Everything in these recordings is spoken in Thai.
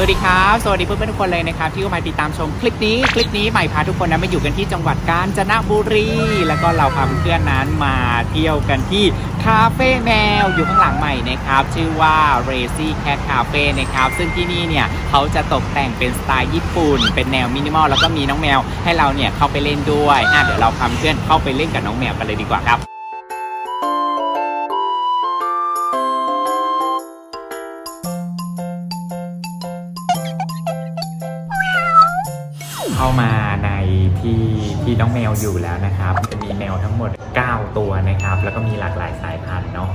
สวัสดีครับ สวัสดีเพื่อนๆทุกคนเลยนะครับที่เข้ามาติดตามชมคลิปนี้คลิปนี้ใหม่พาทุกคนนะมาอยู่กันที่จังหวัดกาญจนบุรี แล้วก็เราพาเพื่อนๆนั้นมาเที่ยวกันที่คาเฟ่แมวอยู่ข้างหลังใหม่นะครับ ชื่อว่า r a c y Cat Cafe นะครับ ซึ่งที่นี่เนี่ยเขาจะตกแต่งเป็นสไตล์ญี่ปุ่น เป็นแนวมินิมอลแล้วก็มีน้องแมวให้เราเนี่ยเข้าไปเล่นด้วยอะเดี๋ยวเราพาเพื่อนเข้าไปเล่นกับน้องแมวกันเลยดีกว่าครับ เข้ามาในที่ที่น้องแมวอยู่แล้วนะครับ จะมีแมวทั้งหมด 9 ตัวนะครับ แล้วก็มีหลากหลายสายพันธุ์เนาะ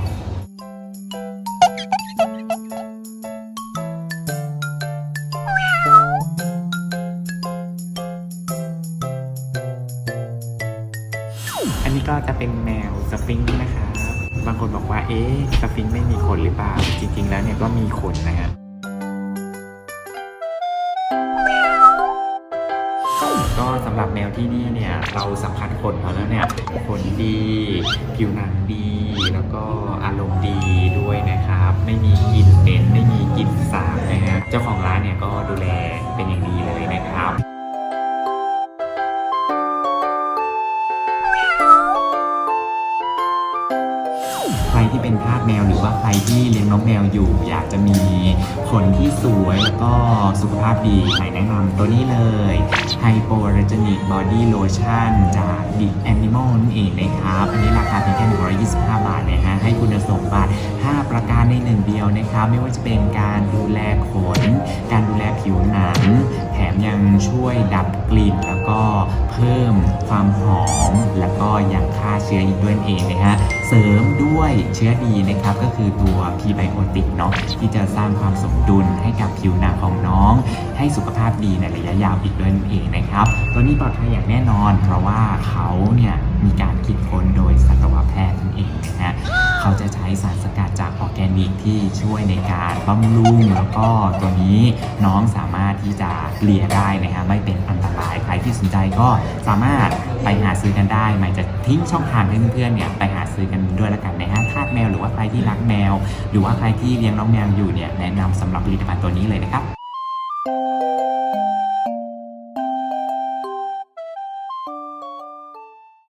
อันนี้ก็จะเป็นแมวสฟิงค์นะครับ บางคนบอกว่า เอ๊ะ สฟิงค์ไม่มีขนหรือเปล่า จริง ๆ แล้วเนี่ยก็มีขนนะฮะก็ สำหรับแมวที่นี่เนี่ยเราสัมผัสขนเขาแล้วเนี่ยขนดีผิวหนังดี แล้วก็อารมณ์ดีด้วยนะครับ ไม่มีกลิ่นเหม็นไม่มีกลิ่นสาบนะฮะเจ้าของร้าน ที่เป็นทาสแมว หรือว่าใครที่เลี้ยงน้องแมวอยู่ อยากจะมีขนที่สวยแล้วก็สุขภาพดีใครแนะนำตัวนี้เลย Hypoallergenic Body Lotion จาก Big Animal นั่นเองนะครับ อันนี้ราคาเพียงแค่125 บาทนะฮะให้คุณสมบัติ 5 ประการในหนึ่งเดียวนะครับ ไม่ว่าจะเป็นการดูแลขน การดูแลผิวหนัง แถมยังช่วยดับกลิ่น แล้วก็เพิ่มความหอมแล้วก็ ยังฆ่าเชื้ออีกด้วยเองนะฮะ เสริมด้วยเชื้อดีนะครับ ก็คือตัวพีไบโอติกเนาะที่จะสร้างความสมดุลให้กับผิวหนังของน้อง ให้สุขภาพดีในระยะยาวอีกด้วยเองนะครับ ตัวนี้ปลอดภัยอย่างแน่นอน เพราะว่าเขาเนี่ยมีการคิดค้นโดยสัตวแพทย์นั่นเองนะฮะเขาจะใช้สารสกัดจากออร์แกนิกที่ช่วยในการบำรุงแล้วก็ตัวนี้น้องสามารถที่จะเกลี่ยได้นะฮะไม่เป็นอันต ที่สนใจก็สามารถไปหาซื้อกันได้หมายจะทิ้งช่องทางให้เพื่อนๆเนี่ยไปหาซื้อกันด้วยละกันนะฮะทาสแมวหรือว่าใครที่รักแมว หรือว่าใครที่เลี้ยงน้องแมวอยู่เนี่ยแนะนำสำหรับผลิตภัณฑ์ตัวนี้เลยนะครับ